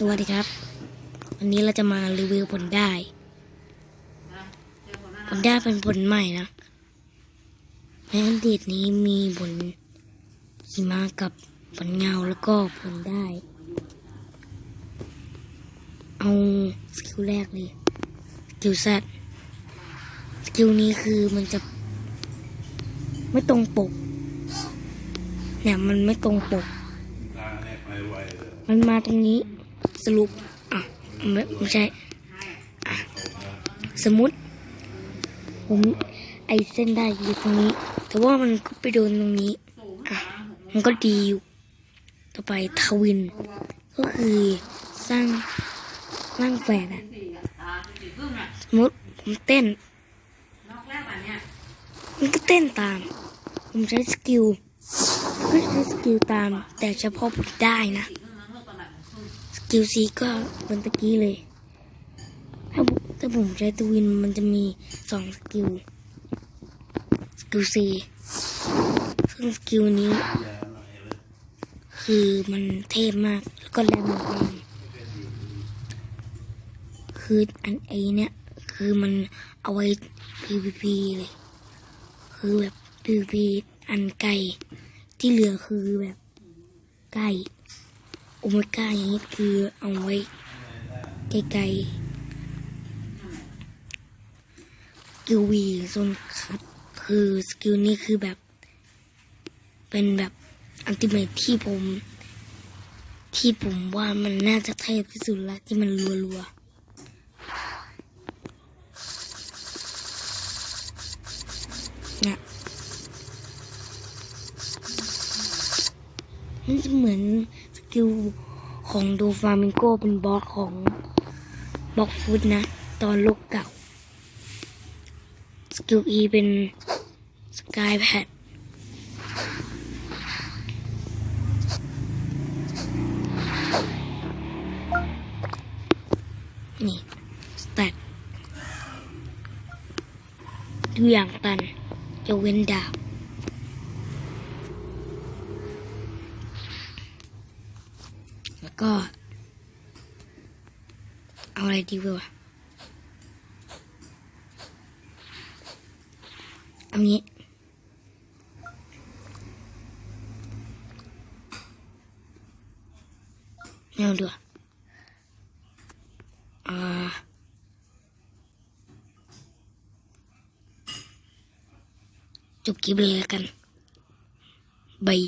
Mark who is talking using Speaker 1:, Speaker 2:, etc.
Speaker 1: สวัสดีครับ วันนี้เราจะมารีวิวผลได้ ผลได้เป็นผลใหม่นะ ในอดีตนี้มีผลหิมะกับผลเงาแล้วก็ผลได้ เอาสกิลแรกเลยสกิลแซดสกิลนี้คือมันจะ ไม่ตรงปก เนี่ยมันไม่ตรงปก มันมาตรงนี้ สรุปอะไม่ไม่ใช่อะสมมติ ผมไอเส้นได้อยู่ตรงนี้ แต่ว่ามันก็ไปโดนตรงนี้อะมันก็ดีอยู่ต่อไปทวิน ก็คือสร้างร่างแฝดอะสมมติผมเต้นมันก็เต้นตาม ผมใช้สกิลก็ใช้สกิลตาม แต่เฉพาะผมได้นะ สกิลซีก็เป็นตะกี้เลย ถ้าผมถ้าผมใช้ตวินมันจะมีสองสกิล สกิลซีซึ่งสกิลนี้ คือมันเทพมาก แล้วก็แรงมากคืออันไอเนี่ยคือมันเอาไว้ PVP เลย คือแบบ PVP อันไกล ที่เหลือคือแบบใกล้ โอเมก้านี้คือเอาไว้ไกลๆสกิลวีโซนคัดคือสกิลนี้คือแบบ เป็นแบบอันติเมทที่ผม ที่ผมว่ามันน่าจะเทพที่สุดละที่มันรัวๆเนี่ยมันจะเหมือน กิลของโดฟามิงโกเป็นบล็อกของบล็อกฟุตนะ ตอนโลกเก่า สกิลอีเป็นสกายแพดนี่สแต็กดูอย่างตันจะเว้นดาบ แล้วก็ เอาอะไรดีวะเอางี้ไม่เอาดีกว่าอ่าจบคลิปเลยแล้วกันบาย